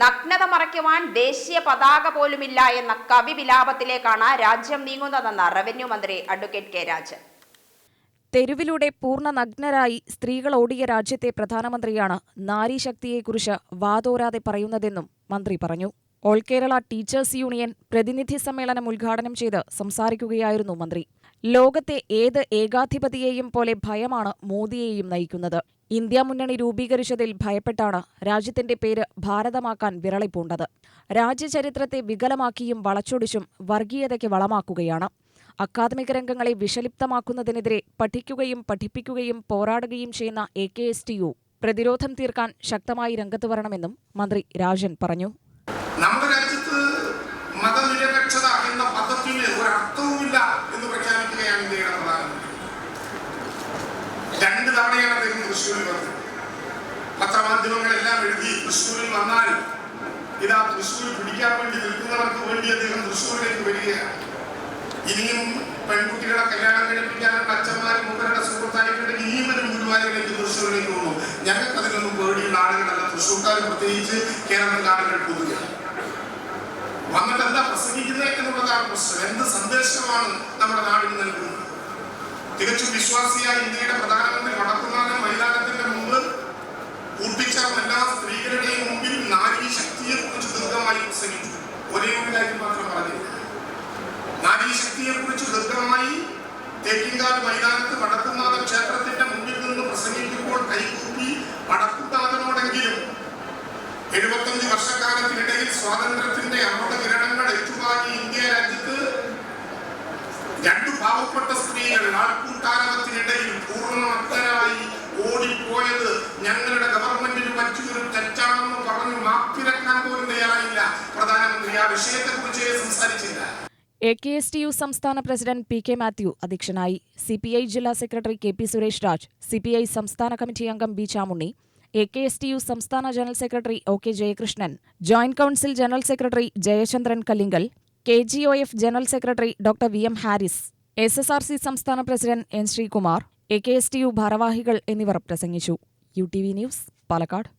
നഗ്നത മറയ്ക്കുവാൻ ദേശീയ പതാക പോലുമില്ല എന്ന കവി വിലാപത്തിലേക്കാണ് രാജ്യം നീങ്ങുന്നതെന്ന് റവന്യൂ മന്ത്രി അഡ്വക്കേറ്റ് കെ രാജൻ. തെരുവിലൂടെ പൂർണ നഗ്നരായി സ്ത്രീകൾ ഓടിയ രാജ്യത്തെ പ്രധാനമന്ത്രിയാണ് നാരീശക്തിയെക്കുറിച്ച് വാതോരാതെ പറയുന്നതെന്നും മന്ത്രി പറഞ്ഞു. ഓൾ കേരള ടീച്ചേഴ്സ് യൂണിയൻ പ്രതിനിധി സമ്മേളനം ഉദ്ഘാടനം ചെയ്ത് സംസാരിക്കുകയായിരുന്നു മന്ത്രി. ലോകത്തെ ഏത് ഏകാധിപതിയെയും പോലെ ഭയമാണ് മോദിയെയും നയിക്കുന്നത്. ഇന്ത്യ മുന്നണി രൂപീകരിച്ചതിൽ ഭയപ്പെട്ടാണ് രാജ്യത്തിന്റെ പേര് ഭാരതമാക്കാൻ വിരളിപ്പൂണ്ടത് രാജ്യചരിത്രത്തെ വികലമാക്കിയും വളച്ചൊടിച്ചും വർഗീയതയ്ക്ക് വളമാക്കുകയാണ്. അക്കാദമിക രംഗങ്ങളെ വിഷലിപ്തമാക്കുന്നതിനെതിരെ പഠിക്കുകയും പഠിപ്പിക്കുകയും പോരാടുകയും ചെയ്യുന്ന A K S T U പ്രതിരോധം തീർക്കാൻ ശക്തമായി രംഗത്തു വരണമെന്നും മന്ത്രി രാജൻ പറഞ്ഞു. വന്നാൽ ഇതാ തൃശ്ശൂർ പിടിക്കാൻ വേണ്ടി നിൽക്കുന്നവർക്ക് വേണ്ടി അദ്ദേഹം തൃശ്ശൂരിലേക്ക് വരികയാണ്. ഇനിയും പെൺകുട്ടികളെ കല്യാണം കഴിപ്പിക്കാനുള്ള അച്ഛന്മാരും മുഖരുടെ സുഹൃത്തായിട്ട് ഇനിയും ഒരു ഗുരുവായൂരിലേക്ക് തൃശ്ശൂരിലേക്ക് പോകുന്നു. ഞങ്ങൾക്ക് അതിനൊന്നും പേടിയുള്ള ആളുകളല്ല. തൃശ്ശൂർക്കാർ പ്രത്യേകിച്ച് കേരളത്തിലെ ആളുകൾ പൊതുവെ. വന്നിട്ട് എന്താ പ്രസംഗിക്കുന്നത് എന്നുള്ളതാണ് പ്രശ്നം. എന്ത് സന്ദേശമാണ് നമ്മുടെ നാടിന് നൽകുന്നത്? തികച്ചും വിശ്വാസിയായ തേക്കിങ്കാട് മൈതാനത്ത് വടക്കുംനാഥ ക്ഷേത്രത്തിന്റെ A K S T U സംസ്ഥാന പ്രസിഡന്റ് പി കെ മാത്യു അധ്യക്ഷനായി സി പി ഐ ജില്ലാ secretary K P Suresh Raj C P I സംസ്ഥാന കമ്മിറ്റി അംഗം B Chamunni A K S T U സംസ്ഥാന general secretary O K Jayakrishnan joint council general secretary Jayachandran Kallingal K G O F general secretary doctor V M Haris S S R C സംസ്ഥാന president N Sreekumar A K S T U ഭാരവാഹികൾ എന്നിവർ പ്രസംഗിച്ചു. U T V news Palakkad.